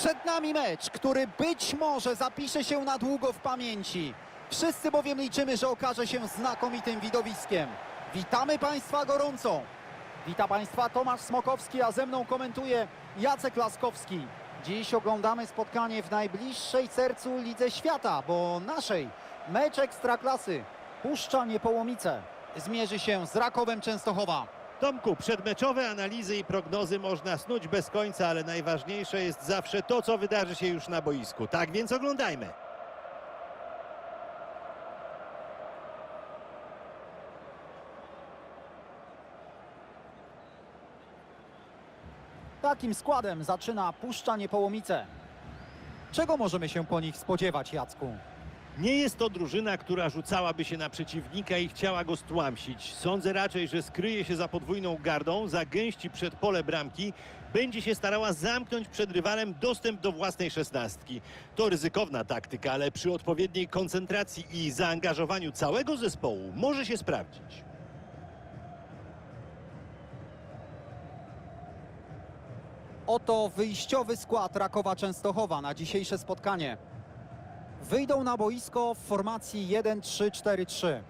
Przed nami mecz, który być może zapisze się na długo w pamięci. Wszyscy bowiem liczymy, że okaże się znakomitym widowiskiem. Witamy Państwa gorąco. Wita Państwa Tomasz Smokowski, a ze mną komentuje Jacek Laskowski. Dziś oglądamy spotkanie w najbliższej sercu Lidze Świata, bo naszej mecz Ekstraklasy. Puszcza Niepołomice zmierzy się z Rakowem Częstochowa. Tomku, przedmeczowe analizy i prognozy można snuć bez końca, ale najważniejsze jest zawsze to, co wydarzy się już na boisku. Tak więc oglądajmy. Takim składem zaczyna Puszcza Niepołomice. Czego możemy się po nich spodziewać, Jacku? Nie jest to drużyna, która rzucałaby się na przeciwnika i chciała go stłamsić. Sądzę raczej, że skryje się za podwójną gardą, zagęści przed pole bramki, będzie się starała zamknąć przed rywalem dostęp do własnej szesnastki. To ryzykowna taktyka, ale przy odpowiedniej koncentracji i zaangażowaniu całego zespołu może się sprawdzić. Oto wyjściowy skład Rakowa Częstochowa na dzisiejsze spotkanie. Wyjdą na boisko w formacji 1-3-4-3.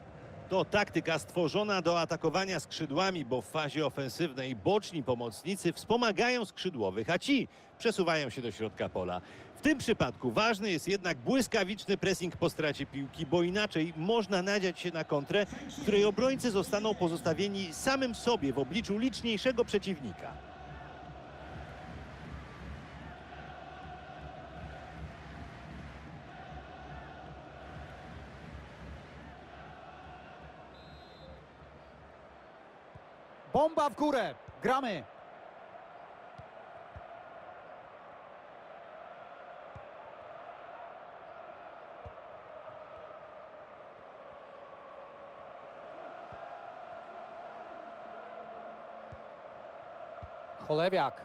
To taktyka stworzona do atakowania skrzydłami, bo w fazie ofensywnej boczni pomocnicy wspomagają skrzydłowych, a ci przesuwają się do środka pola. W tym przypadku ważny jest jednak błyskawiczny pressing po stracie piłki, bo inaczej można nadziać się na kontrę, w której obrońcy zostaną pozostawieni samym sobie w obliczu liczniejszego przeciwnika. Bomba w górę. Gramy. Cholewiak.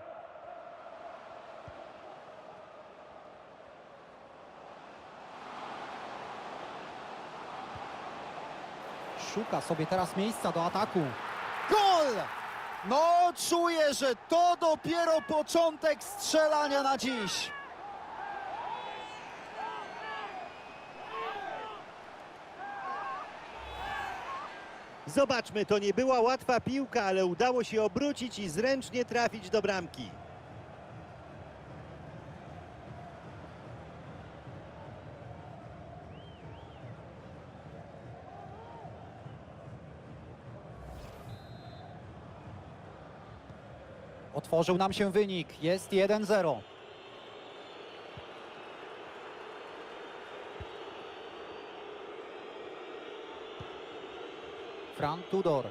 Szuka sobie teraz miejsca do ataku. Gol! No, czuję, że to dopiero początek strzelania na dziś. Zobaczmy, to nie była łatwa piłka, ale udało się obrócić i zręcznie trafić do bramki. Otworzył nam się wynik. Jest 1-0. Fran Tudor.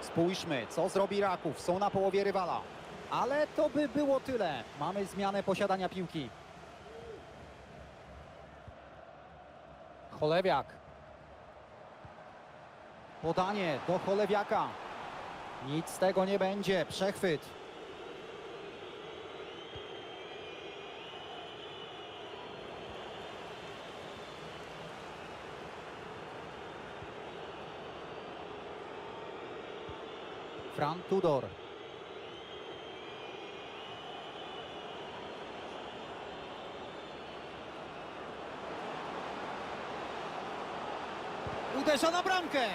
Spójrzmy, co zrobi Raków. Są na połowie rywala. Ale to by było tyle. Mamy zmianę posiadania piłki. Cholewiak. Podanie do Cholewiaka. Nic z tego nie będzie. Przechwyt. Fran Tudor. Uderza na bramkę.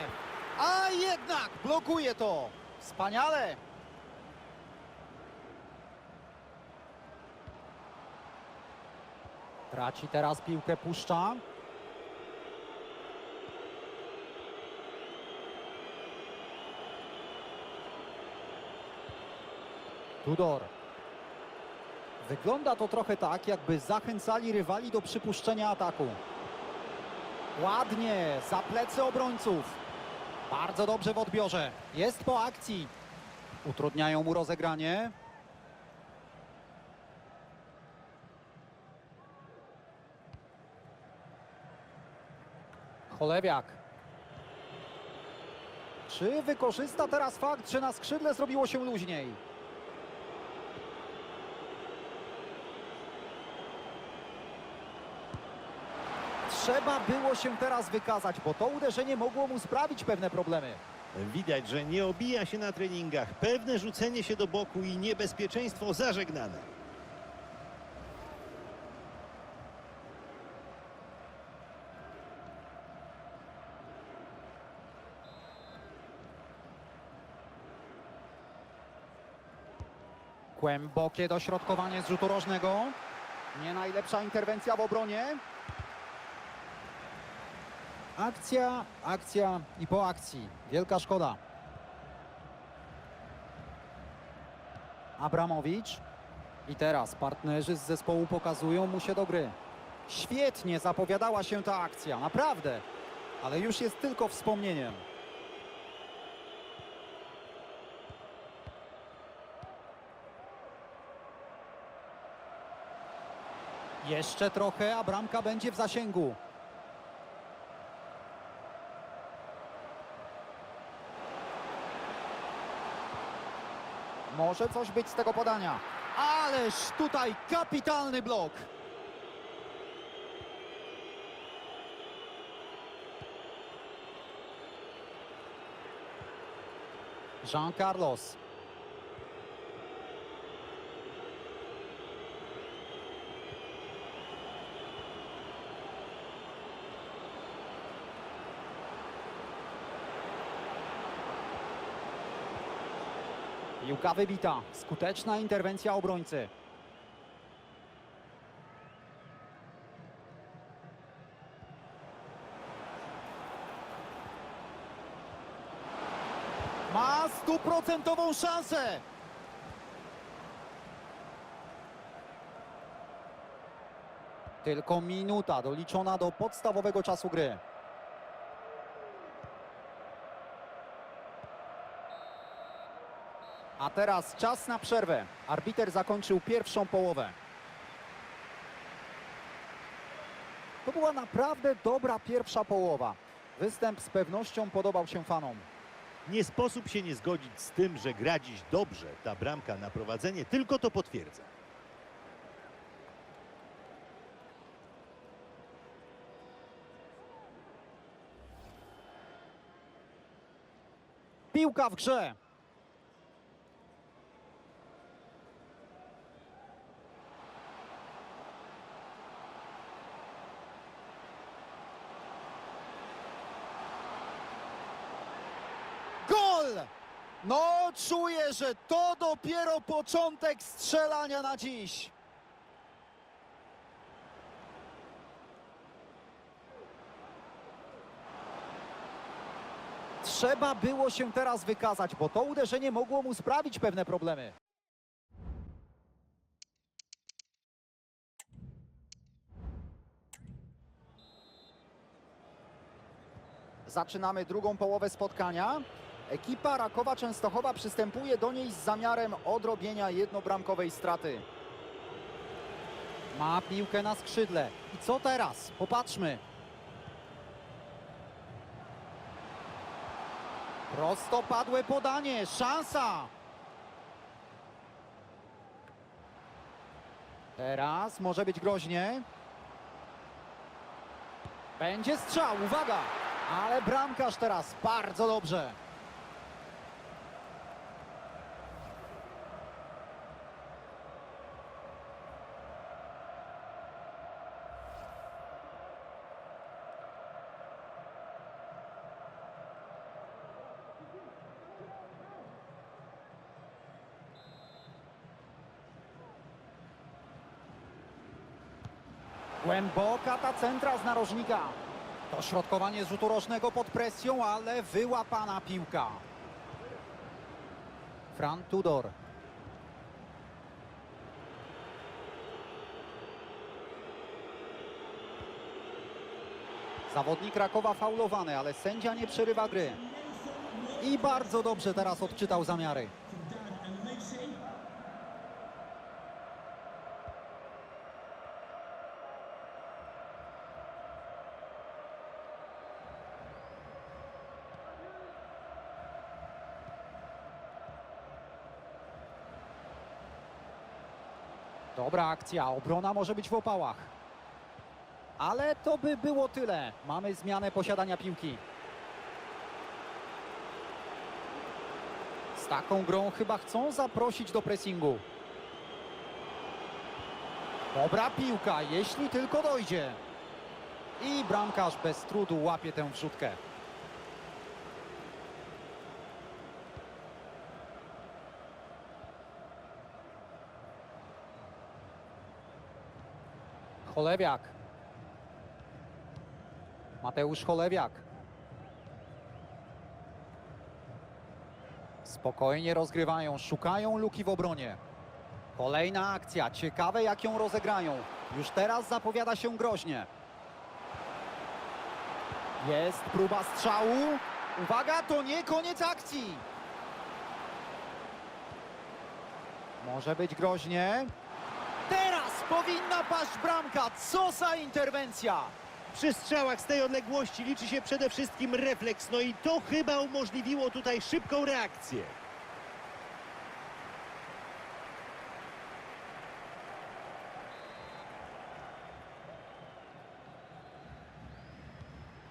A jednak blokuje to. Wspaniale. Traci teraz piłkę, puszcza. Tudor. Wygląda to trochę tak, jakby zachęcali rywali do przypuszczenia ataku. Ładnie, za plecy obrońców. Bardzo dobrze w odbiorze. Jest po akcji. Utrudniają mu rozegranie. Cholewiak. Czy wykorzysta teraz fakt, że na skrzydle zrobiło się luźniej? Trzeba było się teraz wykazać, bo to uderzenie mogło mu sprawić pewne problemy. Widać, że nie obija się na treningach. Pewne rzucenie się do boku i niebezpieczeństwo zażegnane. Głębokie dośrodkowanie z rzutu rożnego. Nie najlepsza interwencja w obronie. Akcja, akcja i po akcji. Wielka szkoda. Abramowicz. I teraz partnerzy z zespołu pokazują mu się do gry. Świetnie zapowiadała się ta akcja, naprawdę. Ale już jest tylko wspomnieniem. Jeszcze trochę, a bramka będzie w zasięgu. Może coś być z tego podania. Ależ tutaj kapitalny blok. Jean Carlos. Piłka wybita. Skuteczna interwencja obrońcy. Ma stuprocentową szansę. Tylko minuta doliczona do podstawowego czasu gry. A teraz czas na przerwę. Arbiter zakończył pierwszą połowę. To była naprawdę dobra pierwsza połowa. Występ z pewnością podobał się fanom. Nie sposób się nie zgodzić z tym, że gra dziś dobrze. Ta bramka na prowadzenie tylko to potwierdza. Piłka w grze. Gol! No, czuję, że to dopiero początek strzelania na dziś. Trzeba było się teraz wykazać, bo to uderzenie mogło mu sprawić pewne problemy. Zaczynamy drugą połowę spotkania. Ekipa Rakowa Częstochowa przystępuje do niej z zamiarem odrobienia jednobramkowej straty. Ma piłkę na skrzydle. I co teraz? Popatrzmy. Prostopadłe podanie, szansa! Teraz może być groźnie. Będzie strzał, uwaga! Ale bramkarz teraz bardzo dobrze. Głęboka ta centra z narożnika. To środkowanie z rzutu rożnego pod presją, ale wyłapana piłka. Fran Tudor. Zawodnik Rakowa faulowany, ale sędzia nie przerywa gry. I bardzo dobrze teraz odczytał zamiary. Dobra akcja, obrona może być w opałach. Ale to by było tyle. Mamy zmianę posiadania piłki. Z taką grą chyba chcą zaprosić do pressingu. Dobra piłka, jeśli tylko dojdzie. I bramkarz bez trudu łapie tę wrzutkę. Cholewiak. Mateusz Cholewiak. Spokojnie rozgrywają, szukają luki w obronie. Kolejna akcja, ciekawe jak ją rozegrają. Już teraz zapowiada się groźnie. Jest próba strzału. Uwaga, to nie koniec akcji. Może być groźnie. Powinna paść bramka. Co za interwencja! Przy strzałach z tej odległości liczy się przede wszystkim refleks, no i to chyba umożliwiło tutaj szybką reakcję.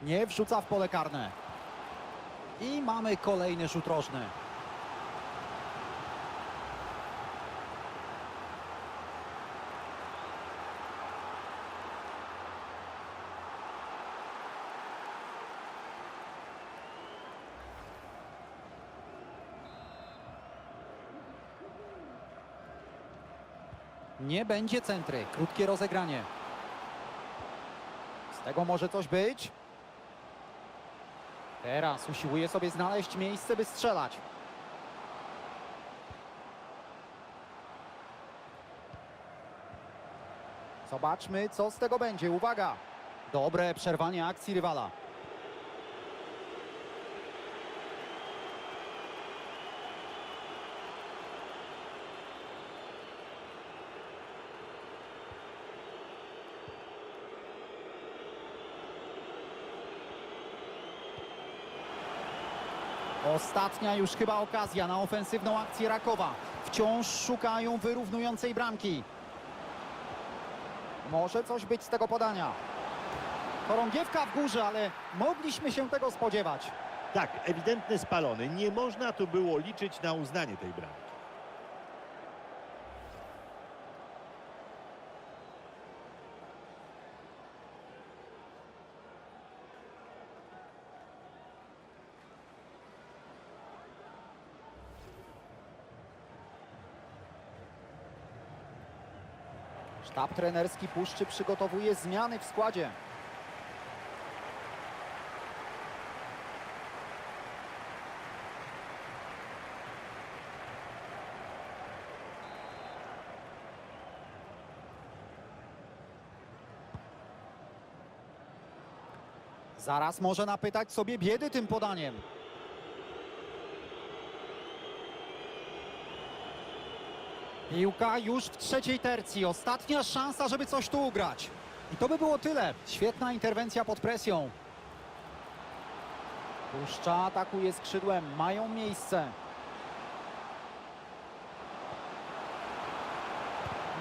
Nie wrzuca w pole karne. I mamy kolejny rzut rożny. Nie będzie centry. Krótkie rozegranie. Z tego może coś być. Teraz usiłuje sobie znaleźć miejsce, by strzelać. Zobaczmy, co z tego będzie. Uwaga! Dobre przerwanie akcji rywala. Ostatnia już chyba okazja na ofensywną akcję Rakowa. Wciąż szukają wyrównującej bramki. Może coś być z tego podania. Chorągiewka w górze, ale mogliśmy się tego spodziewać. Tak, ewidentny spalony. Nie można tu było liczyć na uznanie tej bramki. Sztab trenerski Puszczy przygotowuje zmiany w składzie. Zaraz może napytać sobie biedy tym podaniem. Piłka już w trzeciej tercji. Ostatnia szansa, żeby coś tu ugrać. I to by było tyle. Świetna interwencja pod presją. Puszcza atakuje skrzydłem. Mają miejsce.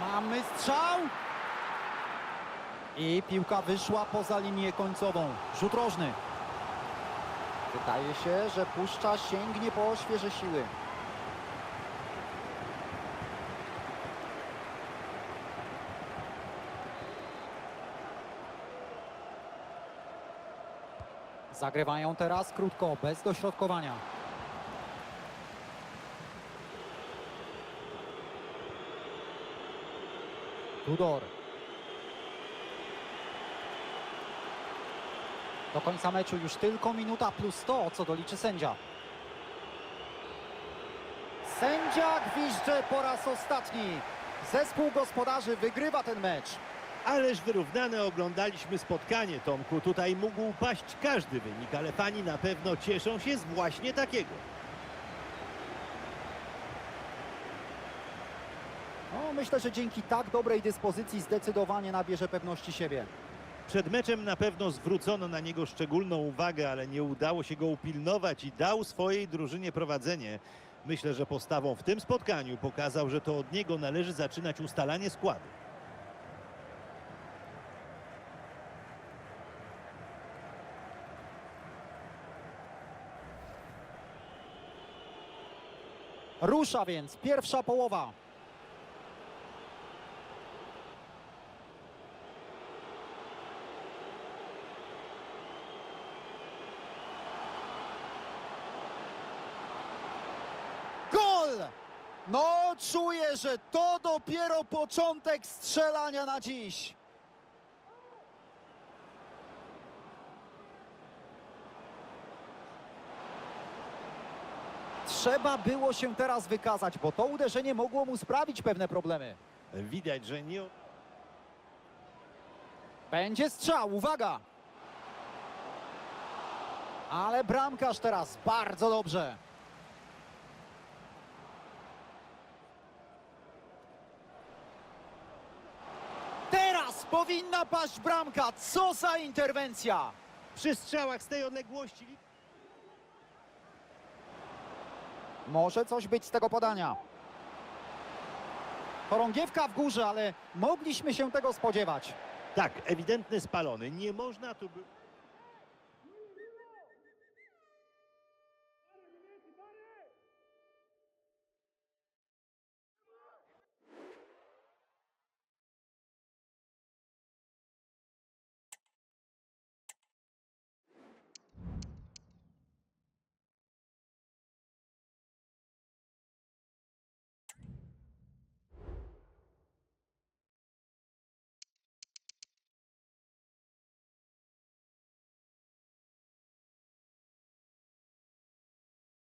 Mamy strzał. I piłka wyszła poza linię końcową. Rzut rożny. Wydaje się, że Puszcza sięgnie po świeże siły. Zagrywają teraz krótko, bez dośrodkowania. Tudor. Do końca meczu już tylko minuta plus 100, co doliczy sędzia. Sędzia gwizdże po raz ostatni. Zespół gospodarzy wygrywa ten mecz. Ależ wyrównane oglądaliśmy spotkanie, Tomku. Tutaj mógł paść każdy wynik, ale pani na pewno cieszą się z właśnie takiego. No, myślę, że dzięki tak dobrej dyspozycji zdecydowanie nabierze pewności siebie. Przed meczem na pewno zwrócono na niego szczególną uwagę, ale nie udało się go upilnować i dał swojej drużynie prowadzenie. Myślę, że postawą w tym spotkaniu pokazał, że to od niego należy zaczynać ustalanie składu. Rusza więc pierwsza połowa. Gol! No, czuję, że to dopiero początek strzelania na dziś. Trzeba było się teraz wykazać, bo to uderzenie mogło mu sprawić pewne problemy. Widać, że nie... Będzie strzał, uwaga! Ale bramkarz teraz bardzo dobrze. Teraz powinna paść bramka. Co za interwencja! Przy strzałach z tej odległości... Może coś być z tego podania. Chorągiewka w górze, ale mogliśmy się tego spodziewać. Tak, ewidentny spalony. Nie można tu...